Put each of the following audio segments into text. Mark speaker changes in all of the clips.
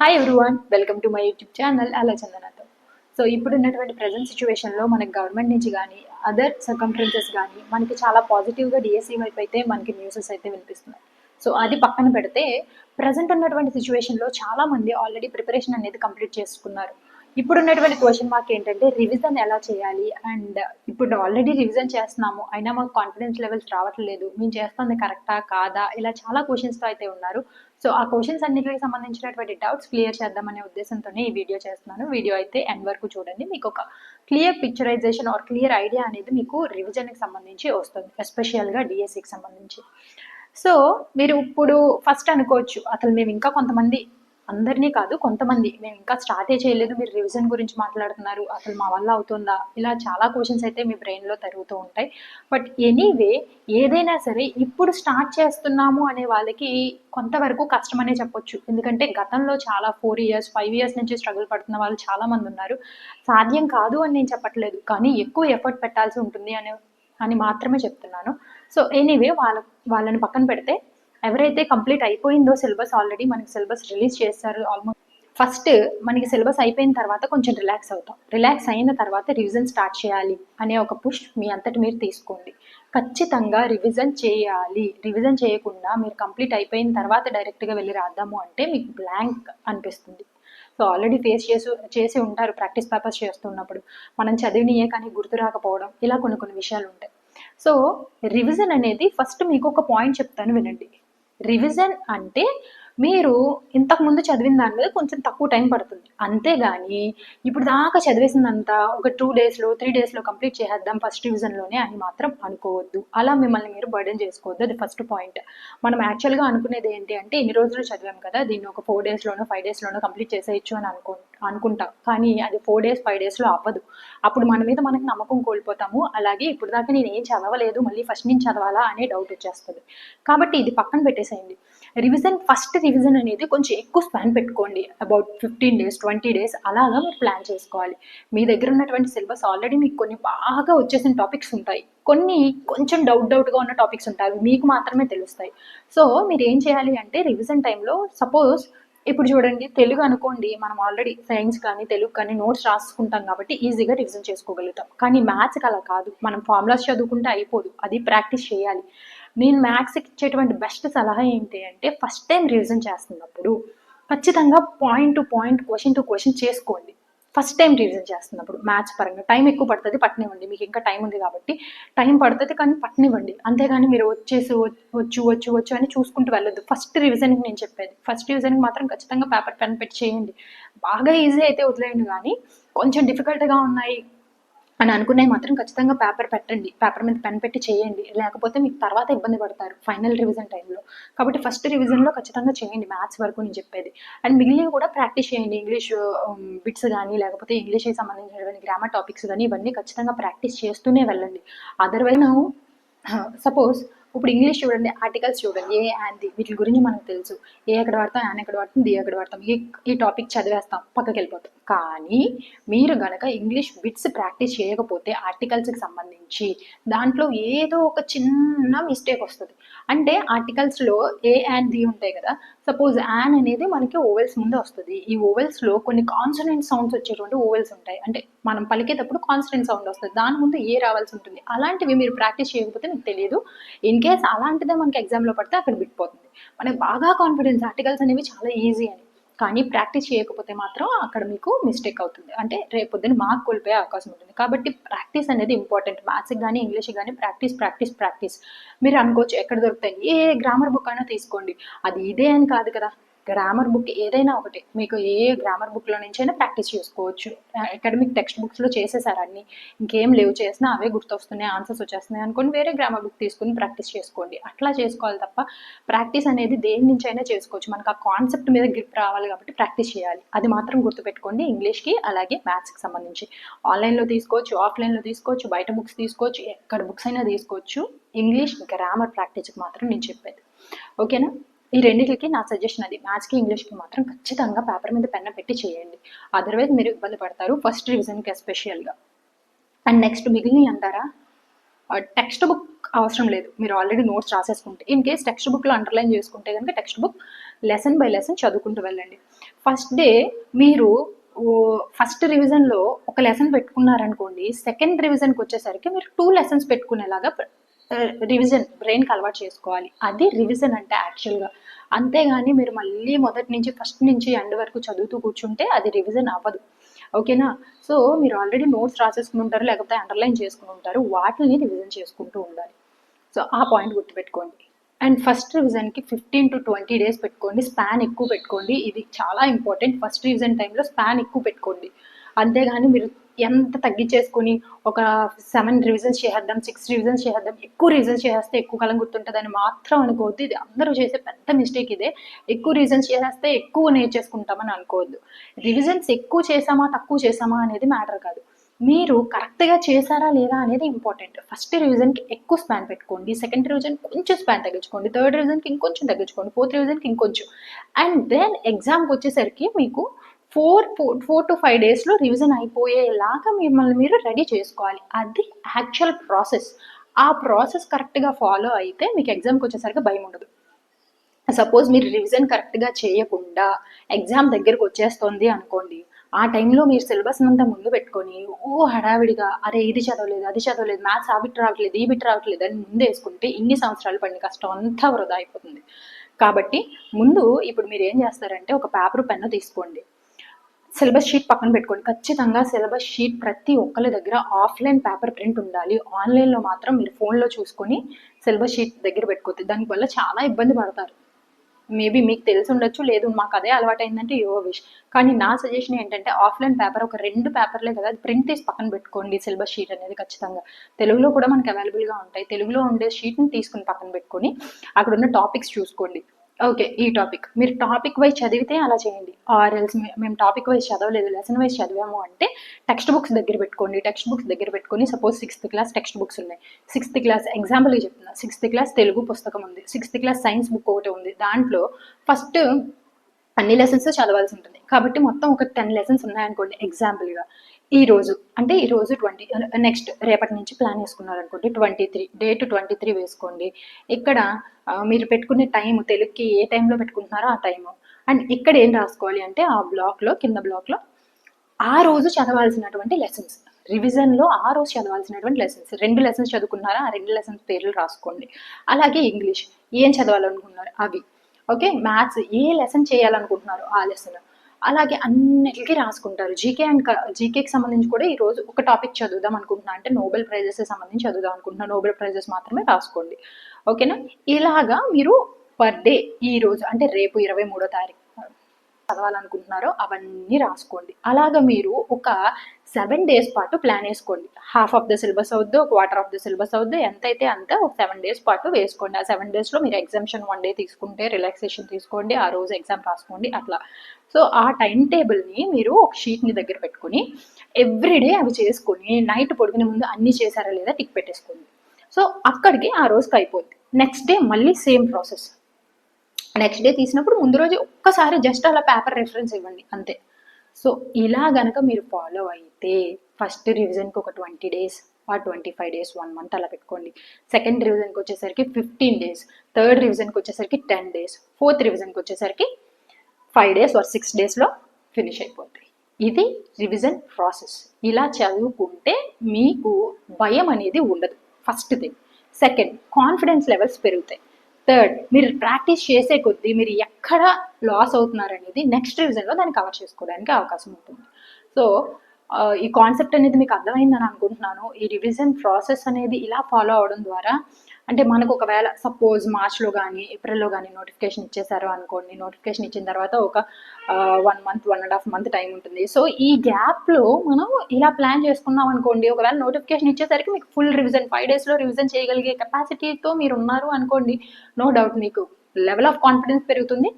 Speaker 1: Hi everyone welcome to my YouTube channel అలా చందనతో so ఇప్పుడు ఉన్నటువంటి ప్రజెంట్ సిచ్యువేషన్లో మనకి గవర్నమెంట్ నుంచి కానీ అదర్ సర్కంఫరెన్సెస్ కానీ మనకి చాలా పాజిటివ్గా డిఎస్సీ వైపు అయితే మనకి న్యూసెస్ అయితే వినిపిస్తున్నాయి. సో అది పక్కన పెడితే ప్రజెంట్ ఉన్నటువంటి సిచ్యువేషన్లో చాలా మంది ఆల్రెడీ ప్రిపరేషన్ అనేది కంప్లీట్ చేసుకున్నారు. ఇప్పుడు ఉన్నటువంటి క్వశ్చన్ మార్క్ ఏంటంటే రివిజన్ ఎలా చేయాలి? అండ్ ఇప్పుడు ఆల్రెడీ రివిజన్ చేస్తున్నాము అయినా మాకు కాన్ఫిడెన్స్ లెవెల్స్ రావట్లేదు మేము చేస్తుంది కరెక్టా కాదా? ఇలా చాలా క్వశ్చన్స్తో అయితే ఉన్నారు. సో ఆ క్వశ్చన్స్ అన్నిటికి సంబంధించినటువంటి డౌట్స్ క్లియర్ చేద్దామనే ఉద్దేశంతోనే ఈ వీడియో చేస్తున్నాను. వీడియో అయితే ఎండ్ వరకు చూడండి. మీకు ఒక clear picturization or clear idea అనేది మీకు రివిజన్కి సంబంధించి వస్తుంది. ఎస్పెషల్గా డిఎస్సికి సంబంధించి. సో మీరు ఇప్పుడు ఫస్ట్ అనుకోవచ్చు. అసలు మేము ఇంకా కొంతమంది అందరినీ కాదు కొంతమంది. మేము ఇంకా స్టార్టే చేయలేదు మీరు రివిజన్ గురించి మాట్లాడుతున్నారు అసలు మా వల్ల అవుతుందా? ఇలా చాలా క్వశ్చన్స్ అయితే మీ బ్రెయిన్లో తిరుగుతూ ఉంటాయి. బట్ ఎనీవే ఏదైనా సరే ఇప్పుడు స్టార్ట్ చేస్తున్నాము అనే వాళ్ళకి కొంతవరకు కష్టం అనే చెప్పొచ్చు. ఎందుకంటే గతంలో చాలా ఫోర్ ఇయర్స్ ఫైవ్ ఇయర్స్ నుంచి స్ట్రగుల్ పడుతున్న వాళ్ళు చాలా మంది ఉన్నారు. సాధ్యం కాదు అని నేను చెప్పట్లేదు కానీ ఎక్కువ ఎఫర్ట్ పెట్టాల్సి ఉంటుంది అనే అని మాత్రమే చెప్తున్నాను. సో ఎనీవే వాళ్ళ వాళ్ళని పక్కన పెడితే ఎవరైతే కంప్లీట్ అయిపోయిందో సిలబస్ ఆల్రెడీ మనకి సిలబస్ రిలీజ్ చేస్తారు ఆల్మోస్ట్. ఫస్ట్ మనకి సిలబస్ అయిపోయిన తర్వాత కొంచెం రిలాక్స్ అవుతాం. రిలాక్స్ అయిన తర్వాత రివిజన్ స్టార్ట్ చేయాలి అనే ఒక పుష్ మీ అంతటి మీరు తీసుకోండి. ఖచ్చితంగా రివిజన్ చేయాలి. రివిజన్ చేయకుండా మీరు కంప్లీట్ అయిపోయిన తర్వాత డైరెక్ట్గా వెళ్ళి రాద్దాము అంటే మీకు బ్లాంక్ అనిపిస్తుంది. సో ఆల్రెడీ ఫేస్ చేసి చేసి ఉంటారు ప్రాక్టీస్ పేపర్స్ చేస్తున్నప్పుడు. మనం చదివినయే కానీ గుర్తు రాకపోవడం ఇలా కొన్ని కొన్ని విషయాలు ఉంటాయి. సో రివిజన్ అనేది ఫస్ట్ మీకు ఒక పాయింట్ చెప్తాను వినండి. రివిజన్ అంటే మీరు ఇంతకుముందు చదివిన దాని మీద కొంచెం తక్కువ టైం పడుతుంది. అంతేగాని ఇప్పుడు దాకా చదివేసిందంతా ఒక టూ డేస్లో త్రీ డేస్లో కంప్లీట్ చేసేద్దాం ఫస్ట్ రివిజన్లోనే అని మాత్రం అనుకోవద్దు. అలా మిమ్మల్ని మీరు బర్డెన్ చేసుకోవద్దు. అది ఫస్ట్ పాయింట్ మనం యాక్చువల్గా అనుకునేది ఏంటి అంటే ఇన్ని రోజులు చదివాం కదా దీన్ని ఒక ఫోర్ డేస్లోనో ఫైవ్ డేస్లోనో కంప్లీట్ చేసేయచ్చు అని అనుకో అనుకుంటాం. కానీ అది ఫోర్ డేస్ ఫైవ్ డేస్లో అవ్వదు. అప్పుడు మన మీద మనకి నమ్మకం కోల్పోతాము. అలాగే ఇప్పుడు దాకా నేను ఏం చదవలేదు మళ్ళీ ఫస్ట్ నుంచి చదవాలా అనే డౌట్ వచ్చేస్తుంది. కాబట్టి ఇది పక్కన పెట్టేసేయండి. రివిజన్ ఫస్ట్ రివిజన్ అనేది కొంచెం ఎక్కువ స్పాన్ పెట్టుకోండి. About fifteen days twenty days అలాగా మీరు ప్లాన్ చేసుకోవాలి. మీ దగ్గర ఉన్నటువంటి సిలబస్ ఆల్రెడీ మీకు కొన్ని బాగా వచ్చేసిన టాపిక్స్ ఉంటాయి. కొన్ని కొంచెం డౌట్ డౌట్గా ఉన్న టాపిక్స్ ఉంటాయి. మీకు మాత్రమే తెలుస్తాయి. సో మీరు ఏం చేయాలి అంటే రివిజన్ టైంలో సపోజ్ ఇప్పుడు చూడండి తెలుగు అనుకోండి మనం ఆల్రెడీ సైన్స్ కానీ తెలుగు కానీ నోట్స్ రాసుకుంటాం కాబట్టి ఈజీగా రివిజన్ చేసుకోగలుగుతాం. కానీ మ్యాథ్స్కి అలా కాదు. మనం ఫార్ములాస్ చదువుకుంటే అయిపోదు. అది ప్రాక్టీస్ చేయాలి. నేను మ్యాథ్స్కి ఇచ్చేటువంటి బెస్ట్ సలహా ఏంటి అంటే ఫస్ట్ టైం రివిజన్ చేస్తున్నప్పుడు ఖచ్చితంగా point to point question to question చేసుకోండి. ఫస్ట్ టైం రివిజన్ చేస్తున్నప్పుడు మ్యాథ్స్ పరంగా టైం ఎక్కువ పడుతుంది పట్టనివ్వండి. మీకు ఇంకా టైం ఉంది కాబట్టి టైం పడుతుంది కానీ పట్టనివ్వండి. అంతేగాని మీరు వచ్చేసి వచ్చు వచ్చు వచ్చు అని చూసుకుంటూ వెళ్ళొద్దు. ఫస్ట్ రివిజన్కి నేను చెప్పేది. ఫస్ట్ రివిజన్కి మాత్రం ఖచ్చితంగా పేపర్ పెన్ పెట్టి చేయండి. బాగా ఈజీ అయితే వదిలేయండి కానీ కొంచెం డిఫికల్ట్గా ఉన్నాయి అని అనుకున్నాయి మాత్రం ఖచ్చితంగా పేపర్ పెట్టండి. పేపర్ మీద పెన్ పెట్టి చేయండి. లేకపోతే మీకు తర్వాత ఇబ్బంది పడతారు. ఫైనల్ రివిజన్ టైంలో కాబట్టి ఫస్ట్ రివిజన్లో ఖచ్చితంగా చేయండి. మ్యాథ్స్ వరకు నేను చెప్పేది. అండ్ మిగిలినవి కూడా ప్రాక్టీస్ చేయండి. ఇంగ్లీష్ బిట్స్ కానీ లేకపోతే ఇంగ్లీష్కి సంబంధించినటువంటి గ్రామర్ టాపిక్స్ కానీ ఇవన్నీ ఖచ్చితంగా ప్రాక్టీస్ చేస్తూనే వెళ్ళండి. అదర్వైజ్ సపోజ్ ఇప్పుడు ఇంగ్లీష్ చూడండి ఆర్టికల్స్ చూడండి. ఏ అండ్ ది వీటి గురించి మనకు తెలుసు. ఏ ఎక్కడ వాడతాం యాన్ ఎక్కడ వాడతాం ది ఎక్కడ వాడతాం. ఈ ఈ టాపిక్ చదివేస్తాం. పక్కకి వెళ్ళిపోతాం. కానీ మీరు గనక ఇంగ్లీష్ బిట్స్ ప్రాక్టీస్ చేయకపోతే ఆర్టికల్స్కి సంబంధించి దాంట్లో ఏదో ఒక చిన్న మిస్టేక్ వస్తుంది. అంటే ఆర్టికల్స్లో ఏ అండ్ ది ఉంటాయి కదా సపోజ్ యాన్ అనేది మనకి ఓవెల్స్ ముందు వస్తుంది. ఈ ఓవెల్స్లో కొన్ని కాన్సనెంట్ సౌండ్స్ వచ్చేటువంటి ఓవెల్స్ ఉంటాయి. అంటే మనం పలికేటప్పుడు కాన్సనెంట్ సౌండ్ వస్తుంది. దాని ముందు ఏ రావాల్సి ఉంటుంది? అలాంటివి మీరు ప్రాక్టీస్ చేయకపోతే మీకు తెలియదు. ఇన్ కేస్ అలాంటిదే మనకి ఎగ్జామ్లో పడితే అక్కడ విడిపోతుంది. మనకి బాగా కాన్ఫిడెన్స్ ఆర్టికల్స్ అనేవి చాలా ఈజీ అని. కానీ ప్రాక్టీస్ చేయకపోతే మాత్రం అక్కడ మీకు మిస్టేక్ అవుతుంది. అంటే రేపు పొద్దున్న మార్క్ కోల్పోయే అవకాశం ఉంటుంది. కాబట్టి ప్రాక్టీస్ అనేది ఇంపార్టెంట్. మ్యాథ్స్కి కానీ ఇంగ్లీష్కి కానీ ప్రాక్టీస్ ప్రాక్టీస్ ప్రాక్టీస్. మీరు అనుకోవచ్చు ఎక్కడ దొరుకుతాయి? ఏ గ్రామర్ బుక్ అయినా తీసుకోండి. అది ఇదే అని కాదు కదా. గ్రామర్ బుక్ ఏదైనా ఒకటి. మీకు ఏ గ్రామర్ బుక్లో నుంచైనా ప్రాక్టీస్ చేసుకోవచ్చు. అకాడమిక్ టెక్స్ట్ బుక్స్లో చేసేసారు అన్ని. ఇంకేం లేవు. చేసినా అవే గుర్తొస్తున్నాయి ఆన్సర్స్ వచ్చేస్తున్నాయి అనుకోని వేరే గ్రామర్ బుక్ తీసుకుని ప్రాక్టీస్ చేసుకోండి. అట్లా చేసుకోవాలి తప్ప ప్రాక్టీస్ అనేది దేని నుంచైనా చేసుకోవచ్చు. మనకు ఆ కాన్సెప్ట్ మీద గ్రిప్ రావాలి కాబట్టి ప్రాక్టీస్ చేయాలి. అది మాత్రం గుర్తుపెట్టుకోండి ఇంగ్లీష్కి అలాగే మ్యాథ్స్కి సంబంధించి. ఆన్లైన్లో తీసుకోవచ్చు ఆఫ్లైన్లో తీసుకోవచ్చు బయట బుక్స్ తీసుకోవచ్చు ఎక్కడ బుక్స్ అయినా తీసుకోవచ్చు. ఇంగ్లీష్ గ్రామర్ ప్రాక్టీస్కి మాత్రం నేను చెప్పేది. ఓకేనా? ఈ రెండింటికి నా సజెషన్ అది. మ్యాథ్స్కి ఇంగ్లీష్కి మాత్రం ఖచ్చితంగా పేపర్ మీద పెన్న పెట్టి చేయండి. అదర్వైజ్ మీరు ఇబ్బంది పడతారు ఫస్ట్ రివిజన్కి ఎస్పెషల్గా అండ్ నెక్స్ట్ మిగిలిన అంటారా? టెక్స్ట్ బుక్ అవసరం లేదు. మీరు ఆల్రెడీ నోట్స్ రాసేసుకుంటే. ఇన్ కేస్ టెక్స్ట్ బుక్లో అండర్లైన్ చేసుకుంటే కనుక text book lesson by lesson చదువుకుంటూ వెళ్ళండి. ఫస్ట్ డే మీరు ఫస్ట్ రివిజన్లో ఒక లెసన్ పెట్టుకున్నారనుకోండి సెకండ్ రివిజన్కి వచ్చేసరికి మీరు టూ లెసన్స్ పెట్టుకునేలాగా రివిజన్ బ్రెయిన్కి అలవాటు చేసుకోవాలి. అది రివిజన్ అంటే యాక్చువల్గా అంతేగాని మీరు మళ్ళీ మొదటి నుంచి ఫస్ట్ నుంచి ఎండ్ వరకు చదువుతూ కూర్చుంటే అది రివిజన్ అవ్వదు. ఓకేనా సో మీరు ఆల్రెడీ నోట్స్ రాసేసుకుని ఉంటారు లేకపోతే అండర్లైన్ చేసుకుని ఉంటారు వాటిని రివిజన్ చేసుకుంటూ ఉండాలి. సో ఆ పాయింట్ గుర్తుపెట్టుకోండి. అండ్ ఫస్ట్ రివిజన్కి ఫిఫ్టీన్ టు ట్వంటీ డేస్ పెట్టుకోండి స్పాన్ ఎక్కువ పెట్టుకోండి. ఇది చాలా ఇంపార్టెంట్ ఫస్ట్ రివిజన్ టైంలో స్పాన్ ఎక్కువ పెట్టుకోండి. అంతేగాని మీరు ఎంత తగ్గించేసుకొని ఒక సెవెన్ రివిజన్స్ చేసేద్దాం సిక్స్ రివిజన్స్ చేసేద్దాం ఎక్కువ రివిజన్స్ చేసేస్తే ఎక్కువ కాలం గుర్తుంటుందని మాత్రం అనుకోవద్దు. ఇది అందరూ చేసే పెద్ద మిస్టేక్ ఇదే. ఎక్కువ రివిజన్స్ చేసేస్తే ఎక్కువ నేర్చేసుకుంటామని అనుకోవద్దు. రివిజన్స్ ఎక్కువ చేసామా తక్కువ చేసామా అనేది మ్యాటర్ కాదు. మీరు కరెక్ట్గా చేశారా లేదా అనేది ఇంపార్టెంట్ ఫస్ట్ రివిజన్కి ఎక్కువ స్పాన్ పెట్టుకోండి. సెకండ్ రివిజన్ కొంచెం స్పాన్ తగ్గించుకోండి. థర్డ్ రివిజన్కి ఇంకొంచెం తగ్గించుకోండి. ఫోర్త్ రివిజన్కి ఇంకొంచెం. అండ్ దెన్ ఎగ్జామ్కి వచ్చేసరికి మీకు four four four to five డేస్లో రివిజన్ అయిపోయేలాగా మిమ్మల్ని మీరు రెడీ చేసుకోవాలి. అది యాక్చువల్ ప్రాసెస్ ఆ ప్రాసెస్ కరెక్ట్గా ఫాలో అయితే మీకు ఎగ్జామ్కి వచ్చేసరికి భయం ఉండదు. సపోజ్ మీరు రివిజన్ కరెక్ట్గా చేయకుండా ఎగ్జామ్ దగ్గరకు వచ్చేస్తుంది అనుకోండి ఆ టైంలో మీరు సిలబస్ అంతా ముందు పెట్టుకొని ఓ హడావిడిగా అరే ఇది చదవలేదు అది చదవలేదు మ్యాథ్స్ ఆ బిట్ రావట్లేదు ఈ బిట్ రావట్లేదు అని ముందు వేసుకుంటే ఇన్ని సంవత్సరాలు పడిన కష్టం అంతా వృధా అయిపోతుంది. కాబట్టి ముందు ఇప్పుడు మీరు ఏం చేస్తారంటే ఒక పేపర్ పెన్ను తీసుకోండి. సిలబస్ షీట్ పక్కన పెట్టుకోండి. ఖచ్చితంగా సిలబస్ షీట్ ప్రతి ఒక్కరి దగ్గర ఆఫ్లైన్ పేపర్ ప్రింట్ ఉండాలి. ఆన్లైన్లో మాత్రం మీరు ఫోన్లో చూసుకొని సిలబస్ షీట్ దగ్గర పెట్టుకోవద్దు. దానివల్ల చాలా ఇబ్బంది పడతారు. మేబీ మీకు తెలిసి ఉండొచ్చు లేదు మాకు అదే అలవాటు అయిందంటే యో విష్. కానీ నా సజెషన్ ఏంటంటే ఆఫ్లైన్ పేపర్ ఒక రెండు పేపర్లే కదా అది ప్రింట్ తీసి పక్కన పెట్టుకోండి సిలబస్ షీట్ అనేది ఖచ్చితంగా. తెలుగులో కూడా మనకి అవైలబుల్గా ఉంటాయి. తెలుగులో ఉండే షీట్ని తీసుకుని పక్కన పెట్టుకొని అక్కడ ఉన్న టాపిక్స్ చూసుకోండి. ఓకే ఈ టాపిక్. మీరు టాపిక్ వైజ్ చదివితే అలా చేయండి. ఆర్ ఎల్స్ మేము టాపిక్ వైజ్ చదవలేదు. లెసన్ వైజ్ చదివాము అంటే టెక్స్ట్ బుక్స్ దగ్గర పెట్టుకోండి. టెక్స్ట్ బుక్స్ దగ్గర పెట్టుకొని suppose sixth class text books ఉన్నాయి. సిక్స్త్ క్లాస్ ఎగ్జాంపుల్ చెప్తున్నా. సిక్స్త్ క్లాస్ తెలుగు పుస్తకం ఉంది. సిక్స్త్ క్లాస్ సైన్స్ బుక్ ఒకటి ఉంది. దాంట్లో ఫస్ట్ అన్ని లెసన్స్ చదవాల్సి ఉంటుంది. కాబట్టి మొత్తం ఒక టెన్ లెసన్స్ ఉన్నాయనుకోండి ఎగ్జాంపుల్గా ఈ రోజు అంటే ఈ రోజు ట్వంటీ నెక్స్ట్ రేపటి నుంచి ప్లాన్ వేసుకున్నారు అనుకోండి twenty three date twenty three వేసుకోండి. ఇక్కడ మీరు పెట్టుకునే టైం తెలుగుకి ఏ టైంలో పెట్టుకుంటున్నారో ఆ టైము అండ్ ఇక్కడ ఏం రాసుకోవాలి అంటే ఆ బ్లాక్లో కింద బ్లాక్లో ఆ రోజు చదవాల్సినటువంటి లెసన్స్ రివిజన్లో ఆ రోజు చదవాల్సినటువంటి లెసన్స్ రెండు లెసన్స్ చదువుకున్నారా? ఆ రెండు లెసన్స్ పేర్లు రాసుకోండి. అలాగే ఇంగ్లీష్ ఏం చదవాలనుకున్నారు అవి. ఓకే మ్యాథ్స్ ఏ లెసన్ చేయాలనుకుంటున్నారు ఆ లెసన్ అలాగే అన్నిటికీ రాసుకుంటారు. జీకే అండ్ జీకేకి సంబంధించి కూడా ఈరోజు ఒక టాపిక్ చదువుదాం అనుకుంటున్నా. అంటే నోబెల్ ప్రైజెస్ సంబంధించి చదువుదాం అనుకుంటున్నా. నోబెల్ ప్రైజెస్ మాత్రమే రాసుకోండి. ఓకేనా ఇలాగా మీరు పర్ డే ఈరోజు అంటే రేపు ఇరవై మూడో తారీఖు చదవాలనుకుంటున్నారో అవన్నీ రాసుకోండి. అలాగా మీరు ఒక సెవెన్ డేస్ పాటు ప్లాన్ వేసుకోండి. హాఫ్ ఆఫ్ ద సిలబస్ అవుద్ది ఒక క్వార్టర్ ఆఫ్ ద సిలబస్ అవుద్ది ఎంతైతే అంత ఒక సెవెన్ డేస్ పాటు వేసుకోండి. ఆ సెవెన్ డేస్లో మీరు ఎగ్జామ్షన్ వన్ డే తీసుకుంటే రిలాక్సేషన్ తీసుకోండి ఆ రోజు ఎగ్జామ్ రాసుకోండి అట్లా. సో ఆ టైం టేబుల్ని మీరు ఒక షీట్ని దగ్గర పెట్టుకుని ఎవ్రీడే అవి చేసుకొని నైట్ పడుకునే ముందు అన్నీ చేశారా లేదా టిక్ పెట్టేసుకోండి. సో అక్కడికి ఆ రోజుకి అయిపోద్ది. నెక్స్ట్ డే మళ్ళీ సేమ్ ప్రాసెస్. నెక్స్ట్ డే తీసినప్పుడు ముందు రోజు ఒక్కసారి జస్ట్ అలా పేపర్ రెఫరెన్స్ ఇవ్వండి అంతే. సో ఇలా గనక మీరు ఫాలో అయితే ఫస్ట్ రివిజన్కి ఒక ట్వంటీ డేస్ ఆ twenty five days one month అలా పెట్టుకోండి. సెకండ్ రివిజన్కి వచ్చేసరికి ఫిఫ్టీన్ డేస్ థర్డ్ రివిజన్కి వచ్చేసరికి టెన్ డేస్ ఫోర్త్ రివిజన్కి వచ్చేసరికి ఫైవ్ డేస్ ఆర్ సిక్స్ డేస్లో ఫినిష్ అయిపోతాయి. ఇది రివిజన్ ప్రాసెస్ ఇలా చదువుకుంటే మీకు భయం అనేది ఉండదు. First thing second confidence levels పెరుగుతాయి. థర్డ్ మీరు ప్రాక్టీస్ చేసే కొద్దీ మీరు ఎక్కడ లాస్ అవుతున్నారు అనేది నెక్స్ట్ రివిజన్లో దాన్ని కవర్ చేసుకోవడానికి అవకాశం ఉంటుంది. సో ఈ కాన్సెప్ట్ అనేది మీకు అర్థమైందని అనుకుంటున్నాను. ఈ రివిజన్ ప్రాసెస్ అనేది ఇలా ఫాలో అవడం ద్వారా అంటే మనకు ఒకవేళ సపోజ్ మార్చ్లో కానీ ఏప్రిల్లో కానీ నోటిఫికేషన్ ఇచ్చేసారు అనుకోండి నోటిఫికేషన్ ఇచ్చిన తర్వాత ఒక one month one and half month time ఉంటుంది. సో ఈ గ్యాప్లో మనం ఇలా ప్లాన్ చేసుకున్నాం అనుకోండి ఒకవేళ నోటిఫికేషన్ ఇచ్చేసరికి మీకు ఫుల్ రివిజన్ ఫైవ్ డేస్లో రివిజన్ చేయగలిగే కెపాసిటీతో మీరు ఉన్నారు అనుకోండి నో డౌట్ మీకు లెవెల్ ఆఫ్ కాన్ఫిడెన్స్ పెరుగుతుంది.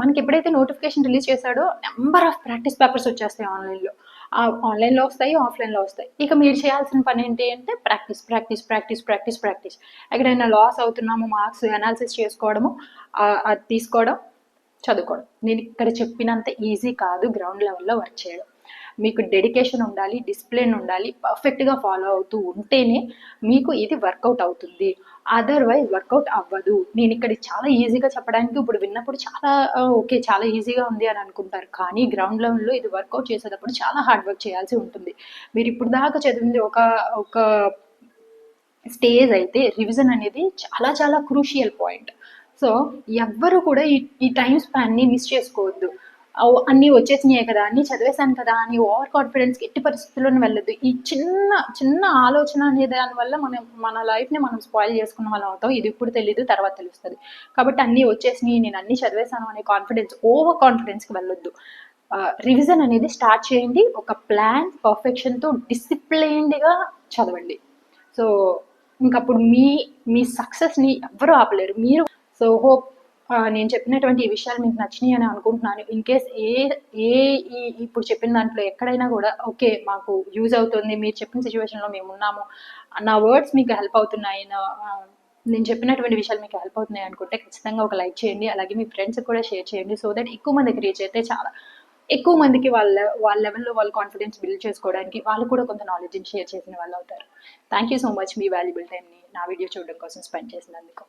Speaker 1: మనకి ఎప్పుడైతే నోటిఫికేషన్ రిలీజ్ చేశాడో నెంబర్ ఆఫ్ ప్రాక్టీస్ పేపర్స్ వచ్చేస్తాయి ఆన్లైన్లో ఆన్లైన్లో వస్తాయి ఆఫ్లైన్లో వస్తాయి. ఇక మీరు చేయాల్సిన పని ఏంటి అంటే practice practice practice practice practice. ఎక్కడైనా లాస్ అవుతున్నాము మార్క్స్ అనాలిసిస్ చేసుకోవడము ఆ, అది తీసుకోవడం చదువుకోవడం. నేను ఇక్కడ చెప్పినంత ఈజీ కాదు గ్రౌండ్ లెవెల్లో వర్క్ చేయడం. మీకు డెడికేషన్ ఉండాలి డిసిప్లిన్ ఉండాలి పర్ఫెక్ట్గా ఫాలో అవుతూ ఉంటేనే మీకు ఇది వర్కౌట్ అవుతుంది. అదర్వైజ్ వర్కౌట్ అవ్వదు. నేను ఇక్కడ చాలా ఈజీగా చెప్పడానికి ఇప్పుడు విన్నప్పుడు చాలా ఓకే చాలా ఈజీగా ఉంది అని అనుకుంటారు. కానీ గ్రౌండ్ లెవెల్లో ఇది వర్కౌట్ చేసేటప్పుడు చాలా హార్డ్ వర్క్ చేయాల్సి ఉంటుంది. మీరు ఇప్పుడు దాకా చదివింది ఒక ఒక స్టేజ్ అయితే రివిజన్ అనేది చాలా చాలా క్రూషియల్ పాయింట్ సో ఎవ్వరు కూడా ఈ ఈ టైం స్పాన్ని మిస్ చేసుకోవద్దు. అన్నీ వచ్చేసినాయి కదా అన్నీ చదివేశాను కదా అని ఓవర్ కాన్ఫిడెన్స్కి ఎట్టి పరిస్థితుల్లోనే వెళ్ళదు ఈ చిన్న చిన్న ఆలోచన అనే దానివల్ల మనం మన లైఫ్ని మనం స్పాయిల్ చేసుకున్న వాళ్ళం అవుతాం. ఇది ఇప్పుడు తెలియదు తర్వాత తెలుస్తుంది. కాబట్టి అన్నీ వచ్చేసినాయి నేను అన్నీ చదివేశాను అనే కాన్ఫిడెన్స్ ఓవర్ కాన్ఫిడెన్స్కి వెళ్ళొద్దు. రివిజన్ అనేది స్టార్ట్ చేయండి. ఒక ప్లాన్ పర్ఫెక్షన్తో డిసిప్లైన్డ్గా చదవండి. సో ఇంకప్పుడు మీ మీ సక్సెస్ని ఎవ్వరూ ఆపలేరు. మీరు సో హోప్ నేను చెప్పినటువంటి ఈ విషయాలు మీకు నచ్చినాయి అని అనుకుంటున్నాను. ఇన్ కేస్ ఏ ఏ ఈ ఇప్పుడు చెప్పిన దాంట్లో ఎక్కడైనా కూడా ఓకే మాకు యూజ్ అవుతుంది మీరు చెప్పిన సిచ్యువేషన్లో మేము ఉన్నాము నా వర్డ్స్ మీకు హెల్ప్ అవుతున్నాయి నేను చెప్పినటువంటి విషయాలు మీకు హెల్ప్ అవుతున్నాయి అనుకుంటే ఖచ్చితంగా ఒక లైక్ చేయండి అలాగే మీ ఫ్రెండ్స్కి కూడా షేర్ చేయండి సో దట్ ఎక్కువ మందికి రీచ్ అయితే చాలా ఎక్కువ మందికి వాళ్ళ వాళ్ళ లెవెల్లో వాళ్ళ కాన్ఫిడెన్స్ బిల్డ్ చేసుకోవడానికి వాళ్ళు కూడా కొంత నాలెడ్జ్ని షేర్ చేసిన వాళ్ళు అవుతారు. థ్యాంక్ యూ సో మచ్ మీ వాల్యుబుల్ టైంని నా వీడియో చూడడం కోసం స్పెండ్ చేసినందుకు.